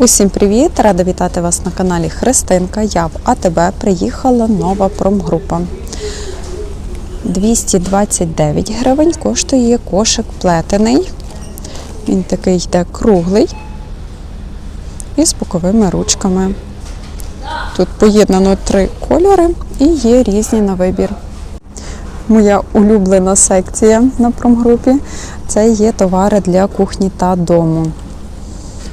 Усім привіт! Рада вітати вас на каналі Христинка. Я в АТБ приїхала нова промгрупа. 229 гривень коштує кошик плетений. Він такий йде круглий і з боковими ручками. Тут поєднано три кольори і є різні на вибір. Моя улюблена секція на промгрупі це є товари для кухні та дому.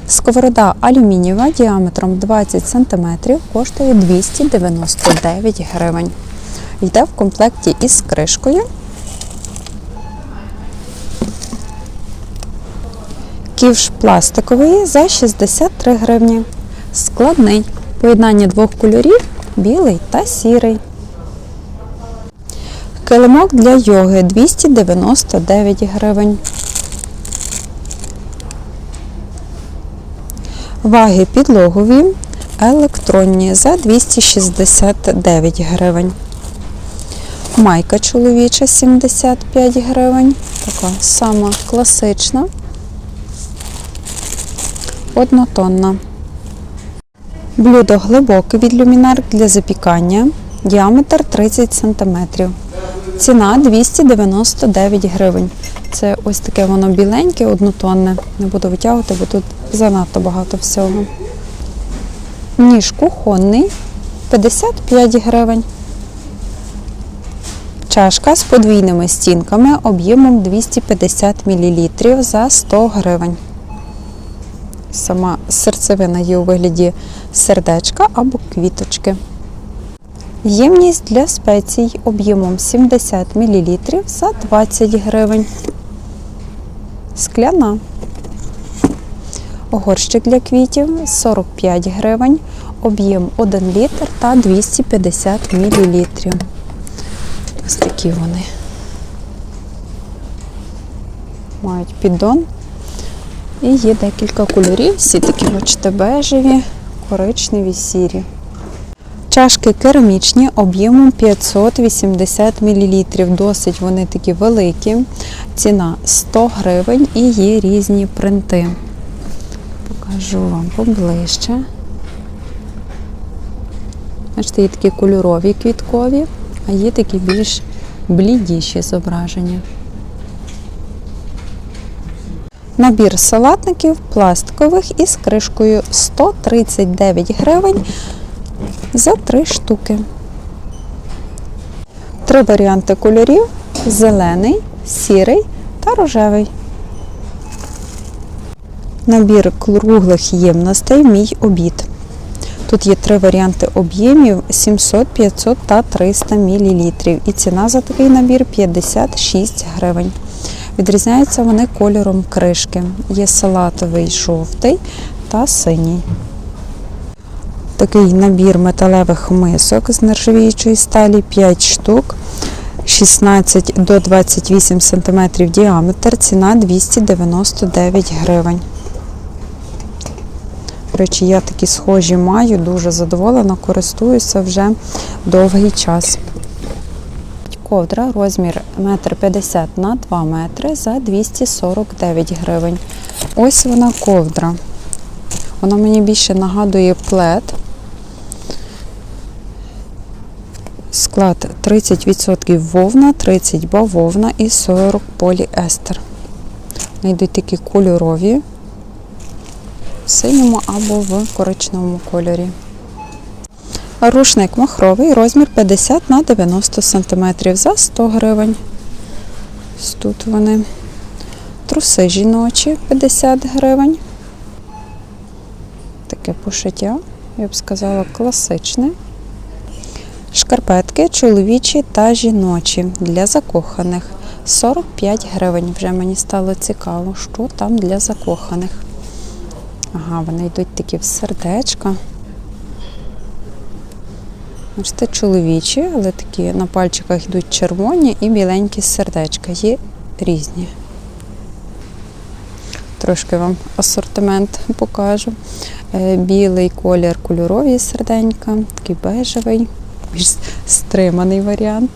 Сковорода алюмінієва діаметром 20 см коштує 299 гривень. Йде в комплекті із кришкою. Ківш пластиковий за 63 гривні. Складний. Поєднання двох кольорів білий та сірий. Килимок для йоги 299 гривень. Ваги підлогові електронні за 269 гривень. Майка чоловіча 75 гривень. Така сама класична. Однотонна. Блюдо глибоке від люмінарк для запікання. Діаметр 30 см. Ціна 299 гривень. Це ось таке воно біленьке, однотонне. Не буду витягувати, бо тут занадто багато всього. Ніж кухонний 55 гривень. Чашка з подвійними стінками об'ємом 250 мл за 100 гривень. Сама серцевина є у вигляді сердечка або квіточки. Ємність для спецій об'ємом 70 мл за 20 гривень. Скляна. Горщик для квітів 45 гривень, об'єм 1 літр та 250 мл. Ось такі вони. Мають піддон. І є декілька кольорів, всі такі, бачите, бежеві, коричневі, сірі. Чашки керамічні об'ємом 580 мл. Досить вони такі великі. Ціна 100 гривень і є різні принти. Покажу вам поближче. Бачите, є такі кольорові квіткові, а є такі більш блідіші зображення. Набір салатників пластикових із кришкою 139 гривень за 3 штуки. Три варіанти кольорів: зелений, сірий та рожевий. Набір круглих ємностей Мій обід. Тут є три варіанти об'ємів 700, 500 та 300 мл. І ціна за такий набір 56 гривень. Відрізняються вони кольором кришки. Є салатовий жовтий та синій. Такий набір металевих мисок з нержавіючої сталі 5 штук, 16 до 28 см діаметр, ціна 299 гривень. До речі, я такі схожі маю, дуже задоволена, користуюся вже довгий час. Ковдра розмір 1,50 м на 2 метри за 249 гривень. Ось вона ковдра. Вона мені більше нагадує плед. Склад 30% вовна, 30 бавовна і 40 поліестер. Вони йдуть такі кольорові в синьому або в коричневому кольорі. Рушник махровий, розмір 50 на 90 см за 100 гривень. Ось тут вони. Труси жіночі 50 гривень. Таке пошиття, я б сказала, класичне. Шкарпетки чоловічі та жіночі для закоханих. 45 гривень. Вже мені стало цікаво, що там для закоханих. Ага, вони йдуть такі в сердечка. Бачите, чоловічі, але такі на пальчиках йдуть червоні і біленькі сердечка. Є різні. Трошки вам асортимент покажу. Е, Білий колір кольорові серденька, такий бежевий, більш стриманий варіант.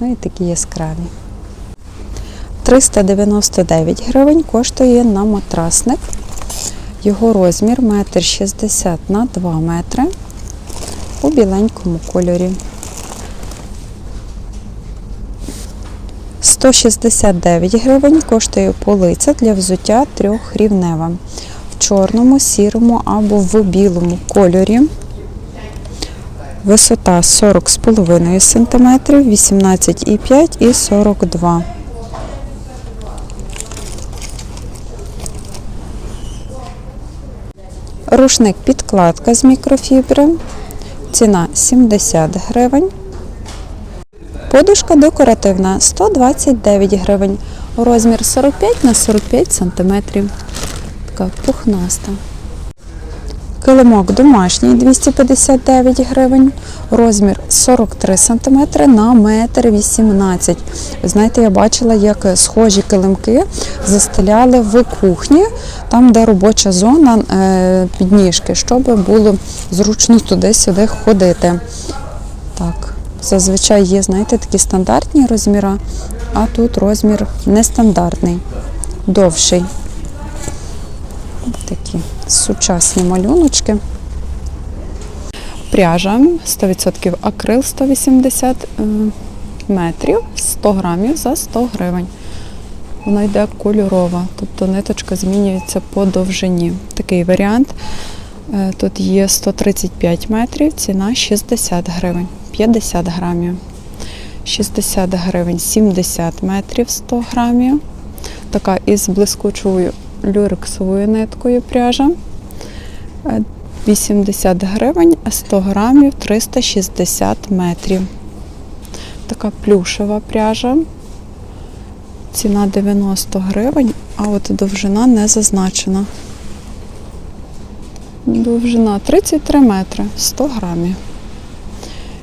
Ну і такі яскраві. 399 гривень коштує на матрасник. Його розмір 1,60 м на 2 метри у біленькому кольорі. 169 гривень коштує полиця для взуття трьохрівнева в чорному, сірому або в білому кольорі. Висота 40,5 см, 18,5 і 42 Рушник підкладка з мікрофібри. Ціна 70 гривень. Подушка декоративна 129 гривень. Розмір 45 на 45 см. Така пухнаста. Килимок домашній 259 гривень. Розмір 43 см на 1,18 м. Знаєте, я бачила, як схожі килимки застеляли в кухні, там, де робоча зона е, підніжки, щоб було зручно туди-сюди ходити. Так, зазвичай є, знаєте, такі стандартні розміри, а тут розмір нестандартний, довший. Такі сучасні малюночки. Пряжа 100% акрил 180 е, метрів, 100 грамів за 100 гривень. Вона йде кольорова, тобто ниточка змінюється по довжині. Такий варіант. Е, Тут є 135 метрів, ціна 60 гривень, 50 грамів. 60 гривень, 70 метрів 100 грамів. Така із блискучою люрексовою ниткою пряжа. Е, 80 гривень, 100 грамів, 360 метрів. Така плюшева пряжа. Ціна 90 гривень, а от довжина не зазначена. Довжина 33 метри, 100 грамів.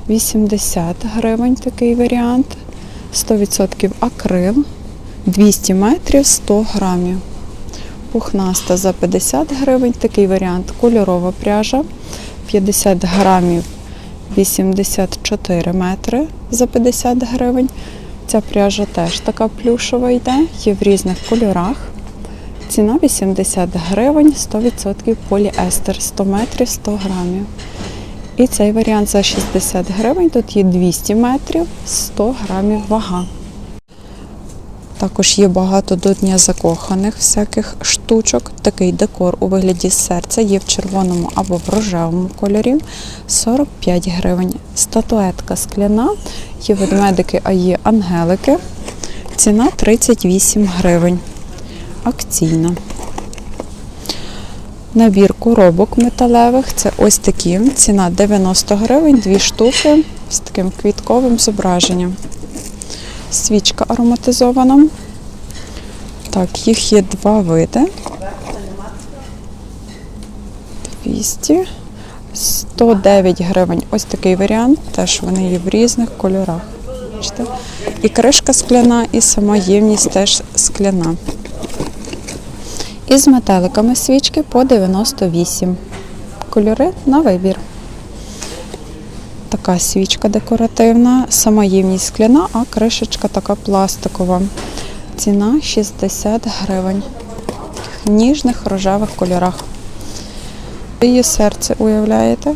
80 гривень такий варіант. 100% акрил. 200 метрів, 100 грамів. Пухнаста за 50 гривень. Такий варіант. Кольорова пряжа. 50 грамів 84 метри за 50 гривень. Ця пряжа теж така плюшева йде, є в різних кольорах. Ціна 80 гривень, 100% поліестер, 100 метрів, 100 грамів. І цей варіант за 60 гривень, тут є 200 метрів, 100 грамів вага. Також є багато до Дня закоханих всяких штучок. Такий декор у вигляді серця є в червоному або в рожевому кольорі 45 гривень. Статуетка скляна, є ведмедики, а є ангелики. Ціна 38 гривень. Акційна. Набір коробок металевих це ось такі. Ціна 90 гривень, дві штуки з таким квітковим зображенням. Свічка ароматизована. Так, їх є два види. 200. 109 гривень. Ось такий варіант. Теж вони є в різних кольорах. Бачите? І кришка скляна, і сама ємність теж скляна. І з метеликами свічки по 98. Кольори на вибір. Така свічка декоративна, сама ємність скляна, а кришечка така пластикова. Ціна 60 гривень. В ніжних рожевих кольорах. Її серце уявляєте?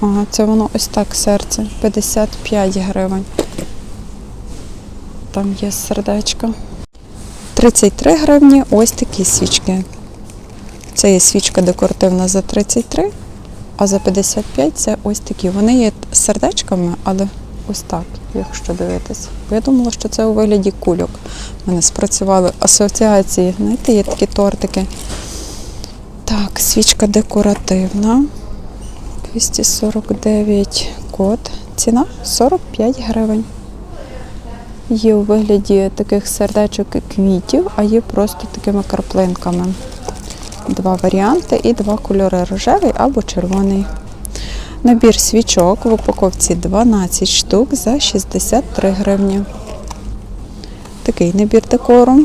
Ага, це воно ось так серце. 55 гривень. Там є сердечко. 33 гривні ось такі свічки. Це є свічка декоративна за 33, а за 55 це ось такі. Вони є сердечками, але ось так, якщо дивитися. Я думала, що це у вигляді кульок. У мене спрацювали асоціації. Знаєте, є такі тортики. Так, свічка декоративна. 249 код. Ціна 45 гривень. Є у вигляді таких сердечок і квітів, а є просто такими краплинками. Два варіанти і два кольори рожевий або червоний. Набір свічок в упаковці 12 штук за 63 гривні. Такий набір декору.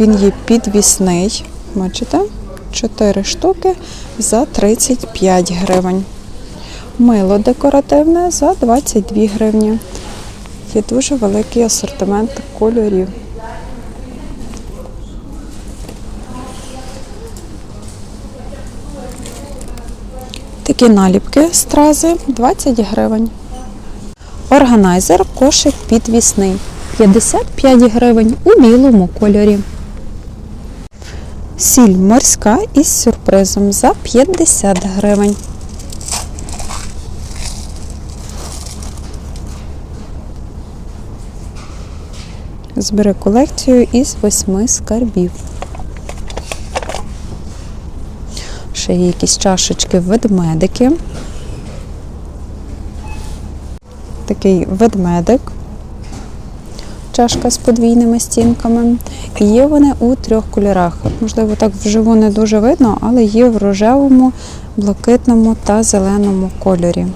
Він є підвісний. Бачите? 4 штуки за 35 гривень. Мило декоративне за 22 гривні. Є дуже великий асортимент кольорів. Такі наліпки стрази 20 гривень. Органайзер кошик підвісний 55 гривень у білому кольорі. Сіль морська із сюрпризом за 50 гривень. Збери колекцію із восьми скарбів. Ще є якісь чашечки ведмедики. Такий ведмедик. Чашка з подвійними стінками. І є вони у трьох кольорах. Можливо, так вживу не дуже видно, але є в рожевому, блакитному та зеленому кольорі.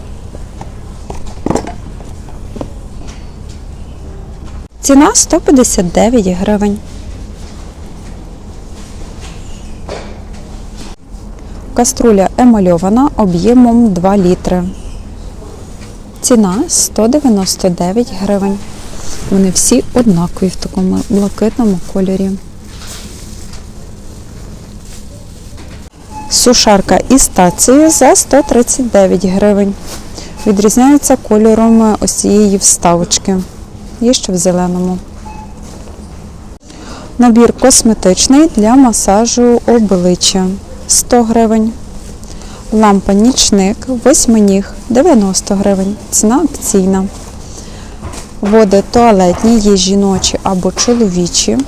Ціна 159 гривень. Каструля емальована об'ємом 2 літри. Ціна 199 гривень. Вони всі однакові в такому блакитному кольорі. Сушарка із стацією за 139 гривень. Відрізняється кольором ось цієї вставочки. Є ще в зеленому. Набір косметичний для масажу обличчя 100 гривень. Лампа нічник, восьминіг 90 гривень. Ціна акційна. Води туалетні є жіночі або чоловічі.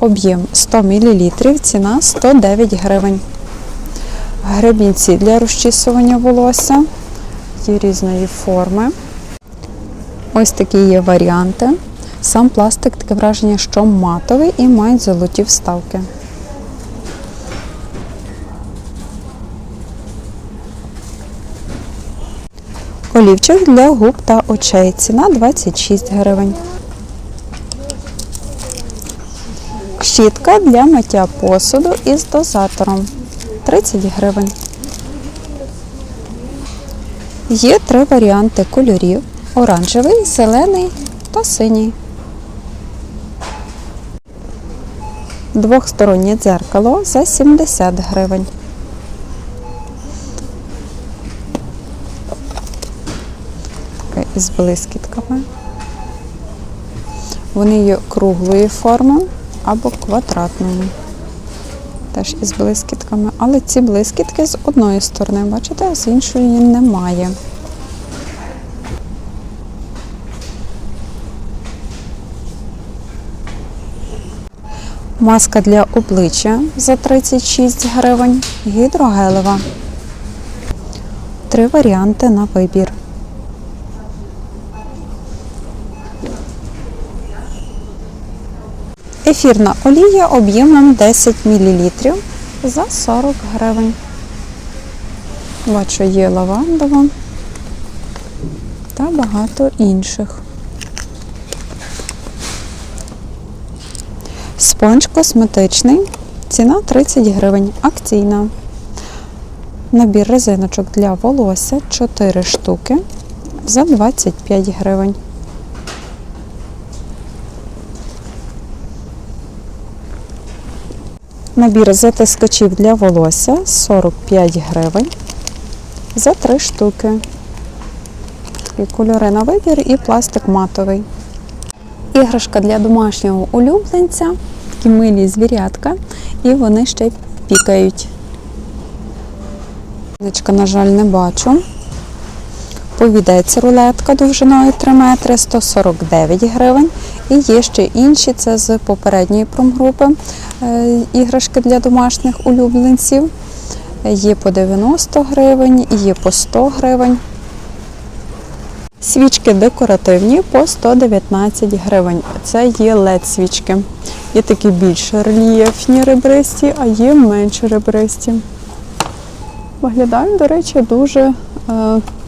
Об'єм 100 мл, ціна 109 гривень. Гребінці для розчісування волосся є різної форми. Ось такі є варіанти. Сам пластик таке враження, що матовий і мають золоті вставки. Олівчик для губ та очей. Ціна 26 гривень. Щітка для миття посуду із дозатором 30 гривень. Є три варіанти кольорів: оранжевий, зелений та синій. Двохстороннє дзеркало за 70 гривень. Із блискітками. Вони є круглої форми або квадратної. Теж із блискітками. Але ці блискітки з одної сторони, бачите, з іншої немає. Маска для обличчя за 36 гривень, гідрогелева. Три варіанти на вибір. Ефірна олія об'ємом 10 мл за 40 гривень. Бачу, є лавандова та багато інших. Спонж косметичний. Ціна 30 гривень. Акційна. Набір резиночок для волосся 4 штуки за 25 гривень. Набір затискачів для волосся 45 гривень за 3 штуки. Такі кольори на вибір і пластик матовий. Іграшка для домашнього улюбленця, такі милі звірятка, і вони ще пікають. Рулетка, на жаль, не бачу. Повідець рулетка довжиною 3 метри 149 гривень. І є ще інші, це з попередньої промгрупи іграшки для домашніх улюбленців. Є по 90 гривень, є по 100 гривень. Свічки декоративні по 119 гривень. Це є led свічки. Є такі більш рельєфні ребристі, а є менш ребристі. Виглядають, до речі, дуже е,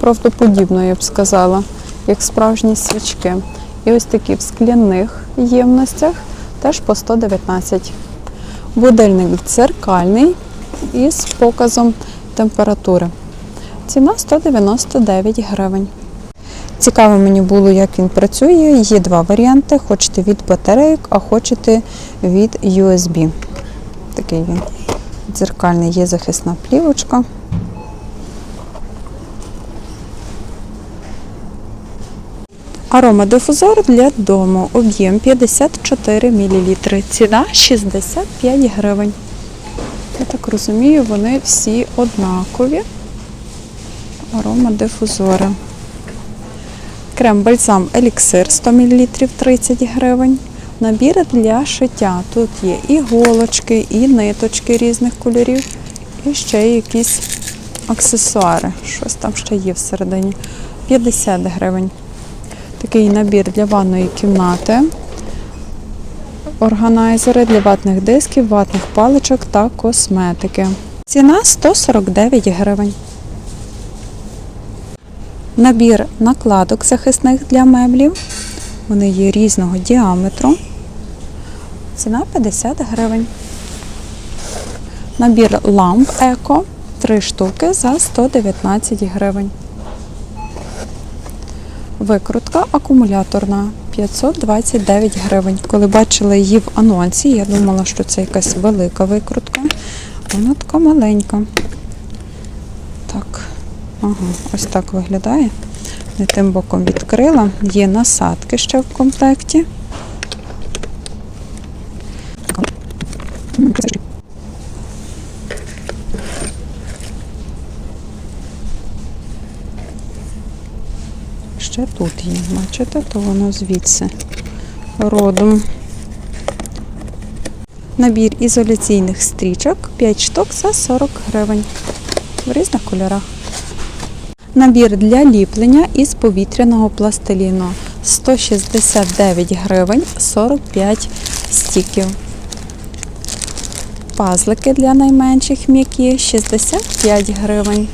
правдоподібно, я б сказала, як справжні свічки. І ось такі в скляних ємностях теж по 119. Будильник дзеркальний із показом температури. Ціна 199 гривень. Цікаво мені було, як він працює. Є два варіанти: хочете від батарейок, а хочете від USB. Такий він. Дзеркальний є захисна плівочка. Аромадифузор для дому. Об'єм 54 мл. Ціна 65 гривень. Я так розумію, вони всі однакові. Аромадифузори. Крем бальзам еліксир 100 мл 30 гривень. Набір для шиття. Тут є і голочки, і ниточки різних кольорів, і ще якісь аксесуари. Щось там ще є всередині. 50 гривень. Такий набір для ванної кімнати. Органайзери для ватних дисків, ватних паличок та косметики. Ціна 149 гривень. Набір накладок захисних для меблів. Вони є різного діаметру. Ціна 50 гривень. Набір ламп еко 3 штуки за 119 гривень. Викрутка акумуляторна 529 гривень. Коли бачила її в анонсі, я думала, що це якась велика викрутка. Вона така маленька. Так, ага, ось так виглядає. Не тим боком відкрила. Є насадки ще в комплекті. Ще тут є, бачите, то воно звідси родом. Набір ізоляційних стрічок 5 штук за 40 гривень в різних кольорах. Набір для ліплення із повітряного пластиліну 169 гривень 45 стіків. Пазлики для найменших м'які 65 гривень.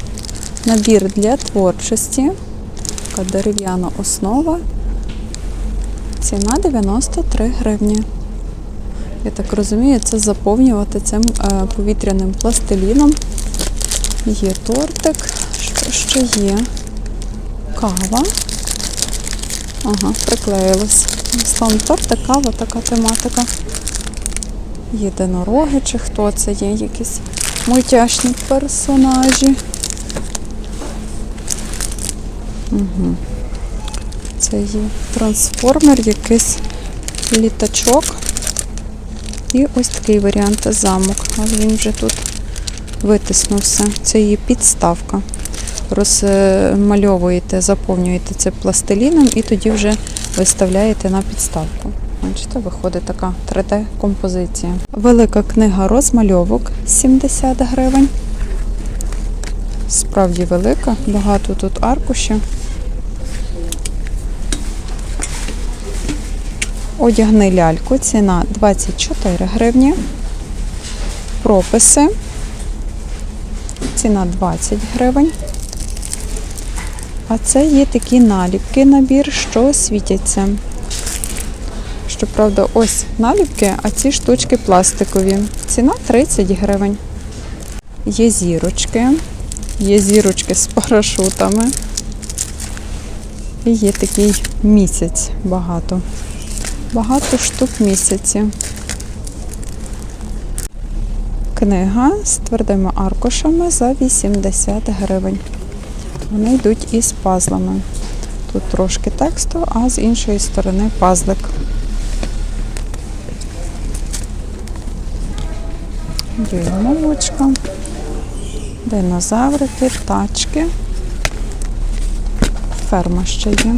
Набір для творчості. Така дерев'яна основа. Ціна 93 гривні. Я так розумію, це заповнювати цим е, повітряним пластиліном. Є тортик. Що ще є? Кава. Ага, приклеїлось. Словом, тортик, кава, така тематика. Єдинороги чи хто це є, якісь мультяшні персонажі. Угу. Це є трансформер, якийсь літачок. І ось такий варіант замок. Але він вже тут витиснувся. Це її підставка. Розмальовуєте, заповнюєте це пластиліном і тоді вже виставляєте на підставку. Бачите, виходить така 3D-композиція. Велика книга розмальовок 70 гривень. Справді велика, багато тут аркушів. Одягни ляльку, ціна 24 гривні. Прописи. Ціна 20 гривень. А це є такі наліпки, набір, що світяться. Щоправда, ось наліпки, а ці штучки пластикові. Ціна 30 гривень. Є зірочки, є зірочки з парашутами. І є такий місяць багато. Багато штук місяці. Книга з твердими аркушами за 80 гривень. Вони йдуть із пазлами. Тут трошки тексту, а з іншої сторони пазлик. Дюймовочка, динозаврики, тачки. Ферма ще є.